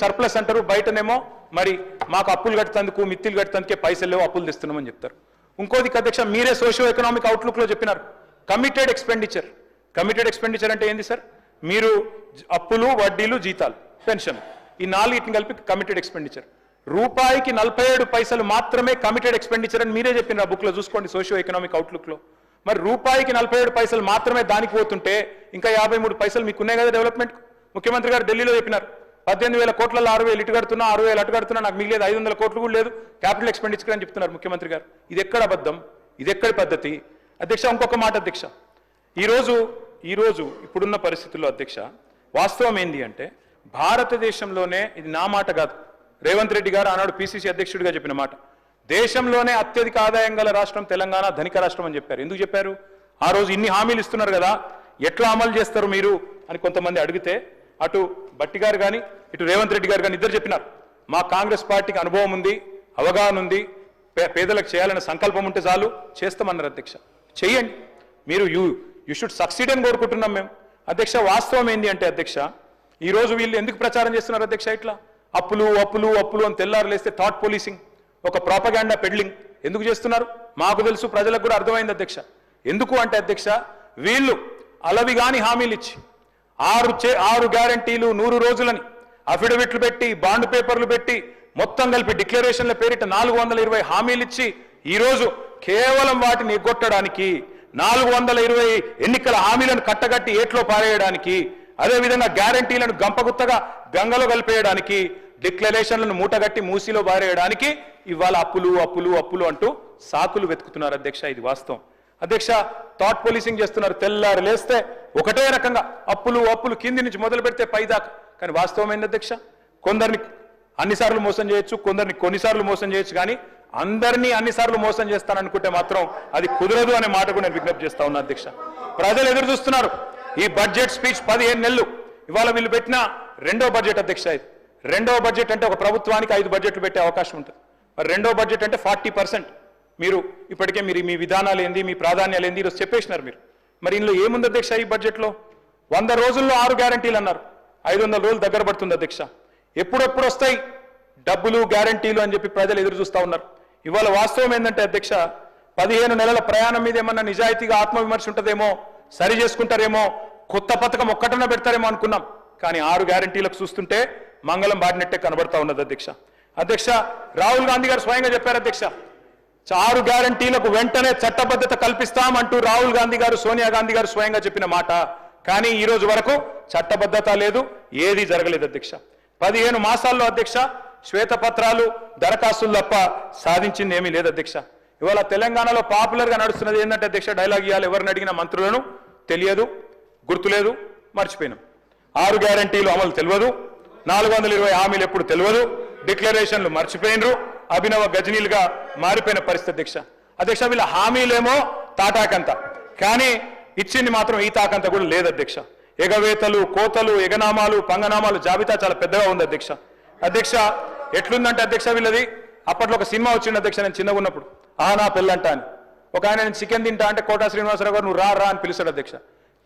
Surplus అంటారు బయటనేమో మరి మాకు అప్పులు కట్టేందుకు మిత్తిలు కట్టేందుకే పైసలు లేవు అప్పులు తెస్తున్నామని చెప్తారు. ఇంకోది అధ్యక్ష మీరే సోషియో ఎకనామిక్ అవుట్లుక్లో చెప్పినారు. కమిటెడ్ ఎక్స్పెండిచర్ కమిటెడ్ ఎక్స్పెండిచర్ అంటే ఏంది సార్? మీరు అప్పులు వడ్డీలు జీతాలు పెన్షన్. ఈ నాలుగిటిని కలిపి కమిటెడ్ ఎక్స్పెండిచర్ రూపాయికి నలభై ఏడు పైసలు మాత్రమే కమిటెడ్ ఎక్స్పెండిచర్ అని మీరే చెప్పినారు బుక్లో చూసుకోండి సోషియో ఎకనామిక్ అవుట్లుక్లో. మరి రూపాయికి నలభై ఏడు పైసలు మాత్రమే దానికి పోతుంటే ఇంకా యాభై మూడు పైసలు మీకు ఉన్నాయి కదా డెవలప్మెంట్ ముఖ్యమంత్రి గారు ఢిల్లీలో చెప్పినారు. పద్దెనిమిది వేల కోట్లలో ఆరు వేలు ఇటు కడుతున్నా ఆరు వేలు అటు కడుతున్నా నాకు మిగిలేదు ఐదు వందల కోట్లు కూడా లేదు. క్యాపిటల్ ఎక్స్పెండిచర్ అని చెప్తున్నారు ముఖ్యమంత్రి గారు. ఇది ఎక్కడ అబద్ధం? ఇది ఎక్కడి పద్ధతి? అధ్యక్ష ఇంకొక మాట అధ్యక్ష. ఈరోజు ఈరోజు ఇప్పుడున్న పరిస్థితుల్లో అధ్యక్ష వాస్తవం ఏంటి అంటే భారతదేశంలోనే ఇది నా మాట కాదు. రేవంత్ రెడ్డి గారు ఆనాడు పిసిసి అధ్యక్షుడిగా చెప్పిన మాట. దేశంలోనే అత్యధిక ఆదాయం గల రాష్ట్రం తెలంగాణ ధనిక రాష్ట్రం అని చెప్పారు. ఎందుకు చెప్పారు? ఆ రోజు ఇన్ని హామీలు ఇస్తున్నారు కదా. ఎట్లా అమలు చేస్తారు మీరు? అని కొంతమంది అడిగితే అటు బట్టి గారు కానీ ఇటు రేవంత్ రెడ్డి గారు కానీ ఇద్దరు చెప్పినారు. మా కాంగ్రెస్ పార్టీకి అనుభవం ఉంది అవగాహన ఉంది పే- పేదలకు చేయాలనే సంకల్పం ఉంటే చాలు చేస్తామన్నారు అధ్యక్ష. చెయ్యండి. మీరు యూ యూ షుడ్ సక్సీడ్ అని కోరుకుంటున్నాం మేము. అధ్యక్ష వాస్తవం ఏంటి అంటే అధ్యక్ష ఈరోజు వీళ్ళు ఎందుకు ప్రచారం చేస్తున్నారు అధ్యక్ష ఇట్లా? అప్పులు అప్పులు అప్పులు అని తెల్లారు లేస్తే థాట్ పోలీసింగ్ ఒక ప్రాపగాండా పెడ్లింగ్. ఎందుకు చేస్తున్నారు? మాకు తెలుసు ప్రజలకు కూడా అర్థమైంది అధ్యక్ష. ఎందుకు అంటే అధ్యక్ష వీళ్ళు అలవి కాని హామీలు ఇచ్చి ఆరు చే ఆరు గ్యారంటీలు నూరు రోజులని అఫిడవిట్లు పెట్టి బాండ్ పేపర్లు పెట్టి మొత్తం కలిపి డిక్లరేషన్ల పేరిట నాలుగు వందల ఇరవై హామీలు ఇచ్చి ఈ రోజు కేవలం వాటిని ఎగ్గొట్టడానికి నాలుగు వందల ఇరవై ఎన్నికల హామీలను కట్టగట్టి ఏట్లో పారేయడానికి అదేవిధంగా గ్యారంటీలను గంపగుత్తగా గంగలో కలిపేయడానికి డిక్లరేషన్లను మూటగట్టి మూసిలో పారేయడానికి ఇవాళ అప్పులు అప్పులు అప్పులు అంటూ సాకులు వెతుకుతున్నారు అధ్యక్ష. ఇది వాస్తవం. అధ్యక్ష థాట్ పోలీసింగ్ చేస్తున్నారు. తెల్లారు లేస్తే ఒకటే రకంగా అప్పులు అప్పులు కింది నుంచి మొదలు పెడితే పైదాకా. కానీ వాస్తవమైన అధ్యక్ష? కొందరిని అన్నిసార్లు మోసం చేయొచ్చు కొందరిని కొన్నిసార్లు మోసం చేయొచ్చు కానీ అందరినీ అన్నిసార్లు మోసం చేస్తాననుకుంటే మాత్రం అది కుదరదు అనే మాట కూడా నేను విజ్ఞప్తి చేస్తా ఉన్నా అధ్యక్ష. ప్రజలు ఎదురు చూస్తున్నారు. ఈ బడ్జెట్ స్పీచ్ పదిహేను నెలలు. ఇవాళ వీళ్ళు పెట్టిన రెండో బడ్జెట్ అధ్యక్ష ఇది. రెండో బడ్జెట్ అంటే ఒక ప్రభుత్వానికి ఐదు బడ్జెట్లు పెట్టే అవకాశం ఉంటుంది. మరి రెండో బడ్జెట్ అంటే ఫార్టీ పర్సెంట్ మీరు ఇప్పటికే మీరు మీ విధానాలు ఏంది మీ ప్రాధాన్యాలు ఏంది ఈరోజు చెప్పేసినారు మీరు. మరి ఇందులో ఏముంది అధ్యక్ష ఈ బడ్జెట్లో వంద రోజుల్లో ఆరు గ్యారంటీలు అన్నారు. ఐదు వందల రోజులు దగ్గర పడుతుంది అధ్యక్ష. ఎప్పుడెప్పుడు వస్తాయి? డబ్బులు గ్యారంటీలు అని చెప్పి ప్రజలు ఎదురు చూస్తూ ఉన్నారు. ఇవాళ వాస్తవం ఏంటంటే అధ్యక్ష పదిహేను నెలల ప్రయాణం మీద ఏమన్నా నిజాయితీగా ఆత్మవిమర్శ ఉంటుందేమో సరి చేసుకుంటారేమో కొత్త పథకం ఒక్కటన పెడతారేమో అనుకున్నాం. కానీ ఆరు గ్యారంటీలకు చూస్తుంటే మంగళం బాడినట్టే కనబడతా ఉన్నది అధ్యక్ష. అధ్యక్ష రాహుల్ గాంధీ గారు స్వయంగా చెప్పారు అధ్యక్ష ఆరు గ్యారంటీలకు వెంటనే చట్టబద్ధత కల్పిస్తాం అంటూ రాహుల్ గాంధీ గారు సోనియా గాంధీ గారు స్వయంగా చెప్పిన మాట. కానీ ఈ రోజు వరకు చట్టబద్ధత లేదు ఏది జరగలేదు అధ్యక్ష. పదిహేను మాసాల్లో అధ్యక్ష శ్వేతపత్రాలు దరఖాస్తులు తప్ప సాధించింది ఏమీ లేదు అధ్యక్ష. ఇవాళ తెలంగాణలో పాపులర్గా నడుస్తున్నది ఏంటంటే అధ్యక్ష డైలాగ్ ఇవ్వాలి ఎవరిని అడిగిన మంత్రులను తెలియదు గుర్తులేదు మర్చిపోయినాం. ఆరు గ్యారంటీలు అమలు తెలియదు నాలుగు వందల ఇరవై హామీలు ఎప్పుడు తెలియదు డిక్లరేషన్లు మర్చిపోయినరు. అభినవ గజనీలుగా మారిపోయిన పరిస్థితి అధ్యక్ష అధ్యక్ష వీళ్ళ హామీలేమో తాటాకంత. కానీ ఇచ్చింది మాత్రం ఈ తాకంత కూడా లేదు అధ్యక్ష. ఎగవేతలు కోతలు ఎగనామాలు పంగనామాలు జాబితా చాలా పెద్దగా ఉంది అధ్యక్ష. అధ్యక్ష ఎట్లుందంటే అధ్యక్ష వీళ్ళది? అప్పట్లో ఒక సినిమా వచ్చింది అధ్యక్ష నేను చిన్నగా ఉన్నప్పుడు. ఆ నా పెళ్ళంట అని. ఒక ఆయన నేను చికెన్ తింటా అంటే కోటా శ్రీనివాసరావు గారు నువ్వు రా రా అని పిలిచాడు అధ్యక్ష.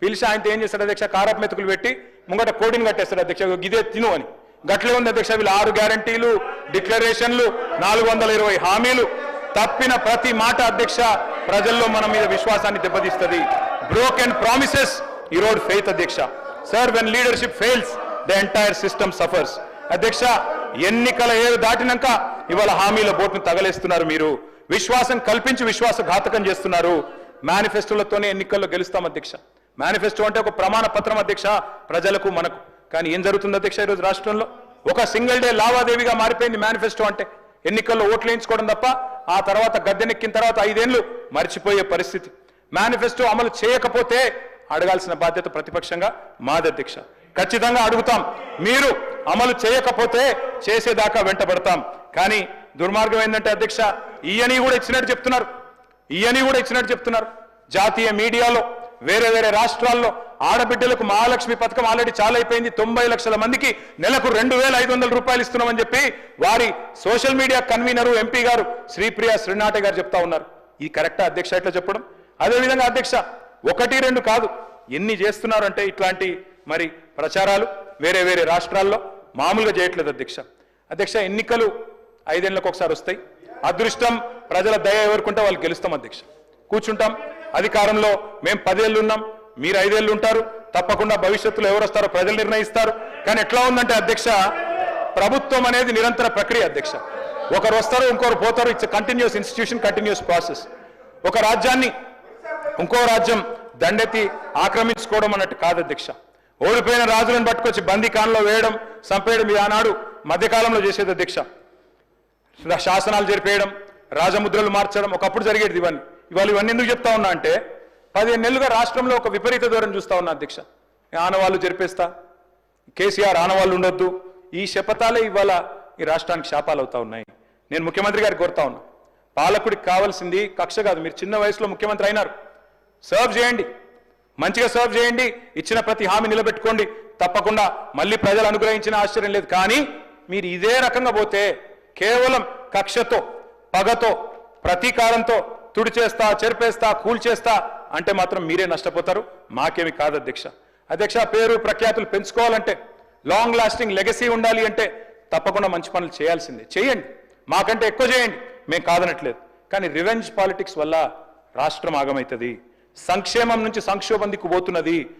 పిలిచి ఆయనతో ఏం చేస్తాడు అధ్యక్ష? కారపు మెతుకులు పెట్టి ముంగట కోడిని కట్టేస్తాడు అధ్యక్ష. ఇదే గిదే తిను అని. గట్లే ఉంది అధ్యక్ష వీళ్ళు ఆరు గ్యారంటీలు డిక్లరేషన్లు నాలుగు వందల ఇరవై హామీలు. తప్పిన ప్రతి మాట అధ్యక్ష ప్రజల్లో మన మీద విశ్వాసాన్ని దెబ్బతీస్తుంది. Broken promises erode faith అధ్యక్ష. Sir when leadership fails the entire system suffers అధ్యక్ష ఎన్నికల ఏడు దాటినాక ఇవాళ హామీల బోట్ను తగలేస్తున్నారు మీరు. విశ్వాసం కల్పించి విశ్వాసఘాతకం చేస్తున్నారు. మేనిఫెస్టోలతోనే ఎన్నికల్లో గెలుస్తాం అధ్యక్ష. మేనిఫెస్టో అంటే ఒక ప్రమాణ పత్రం అధ్యక్ష ప్రజలకు మనకు. కానీ ఏం జరుగుతుంది అధ్యక్ష ఈరోజు రాష్ట్రంలో? ఒక సింగిల్ డే లావాదేవీగా మారిపోయింది మేనిఫెస్టో అంటే. ఎన్నికల్లో ఓట్లు వేయించుకోవడం తప్ప ఆ తర్వాత గద్దెనెక్కిన తర్వాత ఐదేళ్ళు మర్చిపోయే పరిస్థితి. మేనిఫెస్టో అమలు చేయకపోతే అడగాల్సిన బాధ్యత ప్రతిపక్షంగా మాది అధ్యక్ష. ఖచ్చితంగా అడుగుతాం. మీరు అమలు చేయకపోతే చేసేదాకా వెంటబడతాం. కానీ దుర్మార్గం ఏంటంటే అధ్యక్ష ఈయని కూడా ఇచ్చినట్టు చెప్తున్నారు. ఈయని కూడా ఇచ్చినట్టు చెప్తున్నారు. జాతీయ మీడియాలో వేరే వేరే రాష్ట్రాల్లో ఆడబిడ్డలకు మహాలక్ష్మి పథకం ఆల్రెడీ చాలా అయిపోయింది తొంభై లక్షల మందికి నెలకు రెండు వేల ఐదు వందల రూపాయలు ఇస్తున్నామని చెప్పి వారి సోషల్ మీడియా కన్వీనరు ఎంపీ గారు శ్రీప్రియ శ్రీనాటే గారు చెప్తా ఉన్నారు. ఈ కరెక్టా అధ్యక్ష ఇట్లా చెప్పడం? అదేవిధంగా అధ్యక్ష ఒకటి రెండు కాదు. ఎన్ని చేస్తున్నారంటే ఇట్లాంటి మరి ప్రచారాలు వేరే వేరే రాష్ట్రాల్లో మామూలుగా చేయట్లేదు అధ్యక్ష. అధ్యక్ష ఎన్నికలు ఐదేళ్ళకు ఒకసారి వస్తాయి. అదృష్టం ప్రజల దయ ఎవరుకుంటే వాళ్ళు గెలుస్తాం అధ్యక్ష. కూర్చుంటాం. అధికారంలో మేము పదేళ్ళు ఉన్నాం. మీరు ఐదేళ్ళు ఉంటారు తప్పకుండా భవిష్యత్తులో ఎవరు వస్తారో ప్రజలు నిర్ణయిస్తారు. కానీ ఎట్లా ఉందంటే అధ్యక్ష ప్రభుత్వం అనేది నిరంతర ప్రక్రియ అధ్యక్ష. ఒకరు వస్తారు ఇంకొకరు పోతారు. It's continuous institution continuous process ఒక రాజ్యాన్ని ఇంకో రాజ్యం దండెత్తి ఆక్రమించుకోవడం అన్నట్టు కాదు అధ్యక్ష. ఓడిపోయిన రాజులను పట్టుకొచ్చి బందీకాన్లో వేయడం చంపేయడం ఇది ఆనాడు మధ్యకాలంలో చేసేది అధ్యక్ష. శాసనాలు జరిపేయడం రాజముద్రలు మార్చడం ఒకప్పుడు జరిగేది ఇవన్నీ. ఇవాళ ఇవన్నీ ఎందుకు చెప్తా ఉన్నా అంటే పదిహేను నెలలుగా రాష్ట్రంలో ఒక విపరీత దూరం చూస్తా ఉన్నా అధ్యక్ష. ఆనవాళ్ళు జరిపేస్తా. కేసీఆర్ ఆనవాళ్ళు ఉండొద్దు. ఈ శపథాలే ఇవాళ ఈ రాష్ట్రానికి శాపాలు అవుతా ఉన్నాయి. నేను ముఖ్యమంత్రి గారికి కోరుతా ఉన్నా. పాలకుడికి కావాల్సింది కక్ష కాదు. మీరు చిన్న వయసులో ముఖ్యమంత్రి అయినారు. సర్వ్ చేయండి. మంచిగా సర్వ్ చేయండి. ఇచ్చిన ప్రతి హామీ నిలబెట్టుకోండి. తప్పకుండా మళ్ళీ ప్రజలు అనుగ్రహించిన ఆశ్చర్యం లేదు. కానీ మీరు ఇదే రకంగా పోతే కేవలం కక్షతో పగతో ప్రతీకారంతో తుడిచేస్తా చెరిపేస్తా కూల్చేస్తా అంటే మాత్రం మీరే నష్టపోతారు మాకేమి కాదు అధ్యక్ష. అధ్యక్ష పేరు ప్రఖ్యాతులు పెంచుకోవాలంటే లాంగ్ లాస్టింగ్ లెగసీ ఉండాలి అంటే తప్పకుండా మంచి పనులు చేయాల్సిందే. చేయండి. మాకంటే ఎక్కువ చేయండి. మేము కాదనట్లేదు. కానీ రివెంజ్ పాలిటిక్స్ వల్ల రాష్ట్రం ఆగమవుతుంది సంక్షేమం నుంచి సంక్షోభం దిక్కు పోతున్నది.